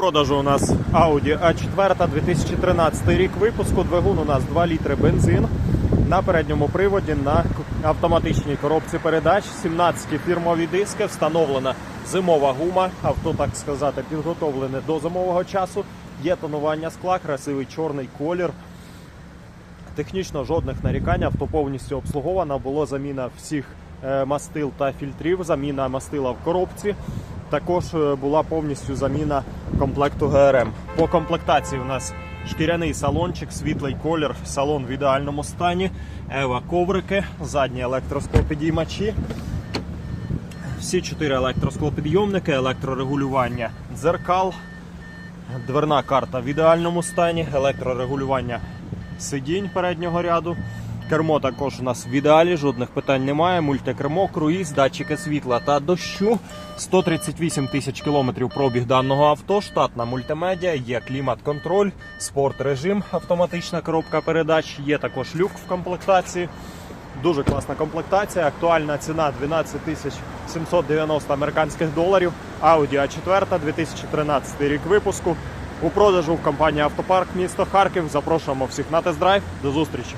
продажу у нас Audi A4 2013 рік випуску. Двигун у нас 2 літри бензин. На передньому приводі на автоматичній коробці передач, 17 фірмові диски, встановлена зимова гума. Авто, так сказати, підготовлене до зимового часу. Є тонування скла, красивий чорний колір. Технічно жодних нарікань, авто повністю обслуговано. Було заміна всіх е, мастил та фільтрів, заміна мастила в коробці. Також е, була повністю заміна комплекту ГРМ. По комплектації у нас шкіряний салончик, світлий колір, салон в ідеальному стані, ева коврики, задні електросклопідіймачі. Всі чотири електросклопідйомники, електрорегулювання дзеркал, Дверна карта в ідеальному стані, електрорегулювання сидінь переднього ряду. Кермо також у нас в ідеалі, жодних питань немає. Мультикермо, круїз, датчики світла та дощу. 138 тисяч кілометрів пробіг даного авто. Штатна мультимедіа, є клімат-контроль, спорт режим, автоматична коробка передач. Є також люк в комплектації. Дуже класна комплектація. Актуальна ціна 12 тисяч 790 американських доларів. Audi A4 2013 рік випуску. У продажу в компанії Автопарк місто Харків. Запрошуємо всіх на тест-драйв. До зустрічі!